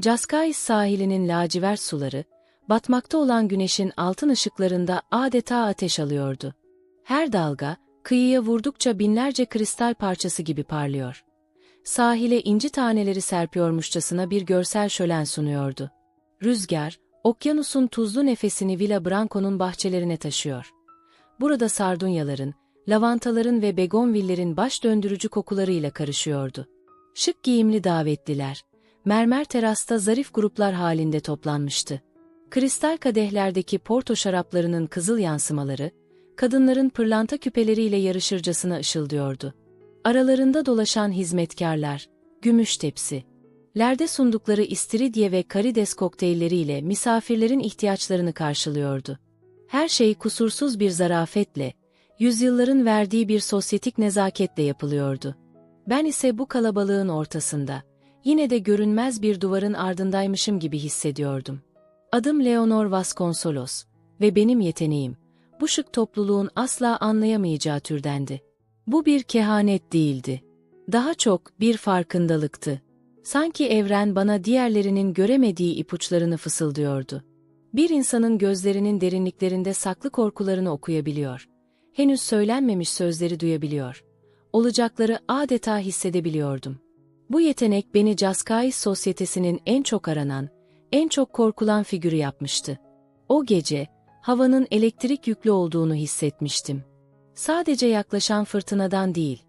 Cascais sahilinin lacivert suları, batmakta olan güneşin altın ışıklarında adeta ateş alıyordu. Her dalga, kıyıya vurdukça binlerce kristal parçası gibi parlıyor. Sahile inci taneleri serpiyormuşçasına bir görsel şölen sunuyordu. Rüzgar, okyanusun tuzlu nefesini Villa Branco'nun bahçelerine taşıyor. Burada sardunyaların, lavantaların ve begonvillerin baş döndürücü kokularıyla karışıyordu. Şık giyimli davetliler, mermer terasta zarif gruplar halinde toplanmıştı. Kristal kadehlerdeki porto şaraplarının kızıl yansımaları, kadınların pırlanta küpeleriyle yarışırcasına ışıldıyordu. Aralarında dolaşan hizmetkarlar, gümüş tepsi, lerde sundukları istiridye ve karides kokteylleriyle misafirlerin ihtiyaçlarını karşılıyordu. Her şey kusursuz bir zarafetle, yüzyılların verdiği bir sosyetik nezaketle yapılıyordu. Ben ise bu kalabalığın ortasında, yine de görünmez bir duvarın ardındaymışım gibi hissediyordum. Adım Leonor Vasconsolos ve benim yeteneğim, bu şık topluluğun asla anlayamayacağı türdendi. Bu bir kehanet değildi. Daha çok bir farkındalıktı. Sanki evren bana diğerlerinin göremediği ipuçlarını fısıldıyordu. Bir insanın gözlerinin derinliklerinde saklı korkularını okuyabiliyor. Henüz söylenmemiş sözleri duyabiliyor. Olacakları adeta hissedebiliyordum. Bu yetenek beni Cascais sosyetesinin en çok aranan, en çok korkulan figürü yapmıştı. O gece, havanın elektrik yüklü olduğunu hissetmiştim. Sadece yaklaşan fırtınadan değil,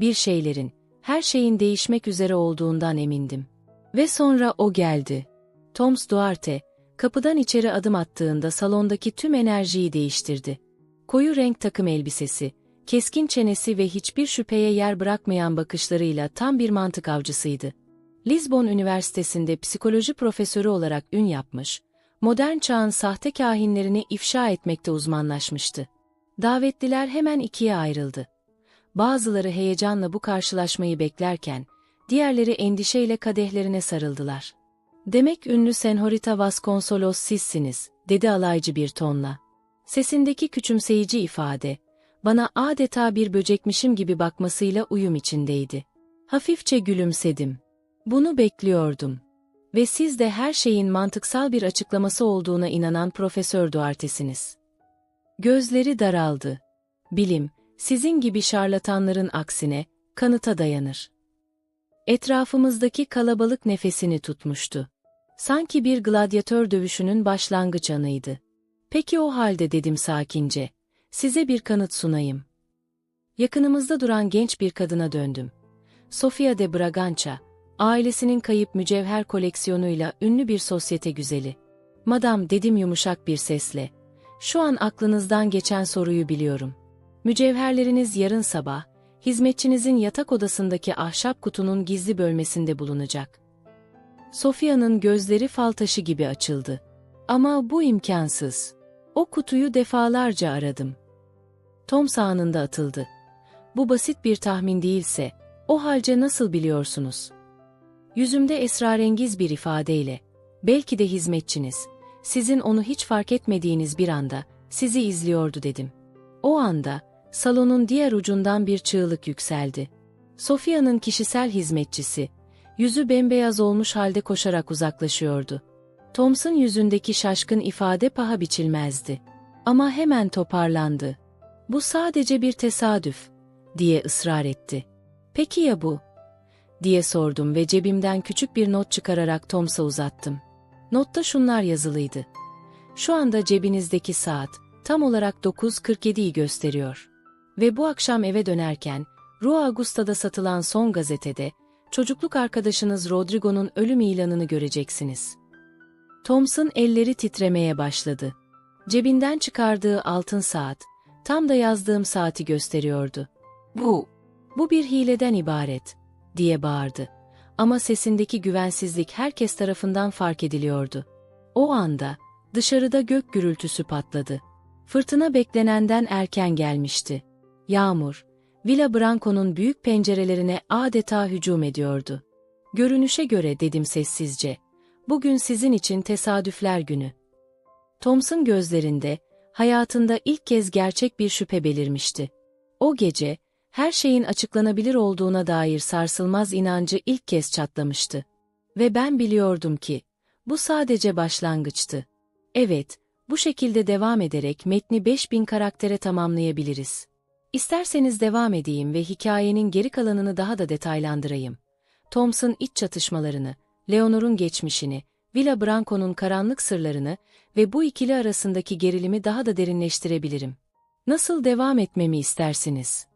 bir şeylerin, her şeyin değişmek üzere olduğundan emindim. Ve sonra o geldi. Toms Duarte, kapıdan içeri adım attığında salondaki tüm enerjiyi değiştirdi. Koyu renk takım elbisesi, keskin çenesi ve hiçbir şüpheye yer bırakmayan bakışlarıyla tam bir mantık avcısıydı. Lisbon Üniversitesi'nde psikoloji profesörü olarak ün yapmış, modern çağın sahte kahinlerini ifşa etmekte uzmanlaşmıştı. Davetliler hemen ikiye ayrıldı. Bazıları heyecanla bu karşılaşmayı beklerken, diğerleri endişeyle kadehlerine sarıldılar. Demek ünlü Senhorita Vasconsolos sizsiniz, dedi alaycı bir tonla. Sesindeki küçümseyici ifade, bana adeta bir böcekmişim gibi bakmasıyla uyum içindeydi. Hafifçe gülümsedim. Bunu bekliyordum. Ve siz de her şeyin mantıksal bir açıklaması olduğuna inanan Profesör Duarte'siniz. Gözleri daraldı. Bilim, sizin gibi şarlatanların aksine, kanıta dayanır. Etrafımızdaki kalabalık nefesini tutmuştu. Sanki bir gladyatör dövüşünün başlangıç anıydı. Peki o halde dedim sakince, size bir kanıt sunayım. Yakınımızda duran genç bir kadına döndüm. Sofia de Bragança, ailesinin kayıp mücevher koleksiyonuyla ünlü bir sosyete güzeli. Madam dedim yumuşak bir sesle, şu an aklınızdan geçen soruyu biliyorum. Mücevherleriniz yarın sabah, hizmetçinizin yatak odasındaki ahşap kutunun gizli bölmesinde bulunacak. Sofia'nın gözleri fal taşı gibi açıldı. Ama bu imkansız. O kutuyu defalarca aradım. Tom sağınında atıldı. Bu basit bir tahmin değilse, o halce nasıl biliyorsunuz? Yüzümde esrarengiz bir ifadeyle, belki de hizmetçiniz, sizin onu hiç fark etmediğiniz bir anda, sizi izliyordu dedim. O anda, salonun diğer ucundan bir çığlık yükseldi. Sofia'nın kişisel hizmetçisi, yüzü bembeyaz olmuş halde koşarak uzaklaşıyordu. Tom's'un yüzündeki şaşkın ifade paha biçilmezdi. Ama hemen toparlandı. Bu sadece bir tesadüf, diye ısrar etti. Peki ya bu? diye sordum ve cebimden küçük bir not çıkararak Toms'a uzattım. Notta şunlar yazılıydı. Şu anda cebinizdeki saat, tam olarak 9.47'yi gösteriyor. Ve bu akşam eve dönerken, Rua Augusta'da satılan son gazetede, çocukluk arkadaşınız Rodrigo'nun ölüm ilanını göreceksiniz. Thompson elleri titremeye başladı. Cebinden çıkardığı altın saat, tam da yazdığım saati gösteriyordu. Bu, bu bir hileden ibaret, diye bağırdı. Ama sesindeki güvensizlik herkes tarafından fark ediliyordu. O anda, dışarıda gök gürültüsü patladı. Fırtına beklenenden erken gelmişti. Yağmur, Villa Branco'nun büyük pencerelerine adeta hücum ediyordu. Görünüşe göre dedim sessizce, bugün sizin için tesadüfler günü. Tom's'un gözlerinde, hayatında ilk kez gerçek bir şüphe belirmişti. O gece, her şeyin açıklanabilir olduğuna dair sarsılmaz inancı ilk kez çatlamıştı. Ve ben biliyordum ki, bu sadece başlangıçtı. Evet, bu şekilde devam ederek metni 5000 karaktere tamamlayabiliriz. İsterseniz devam edeyim ve hikayenin geri kalanını daha da detaylandırayım. Thompson iç çatışmalarını, Leonor'un geçmişini, Villa Branco'nun karanlık sırlarını ve bu ikili arasındaki gerilimi daha da derinleştirebilirim. Nasıl devam etmemi istersiniz?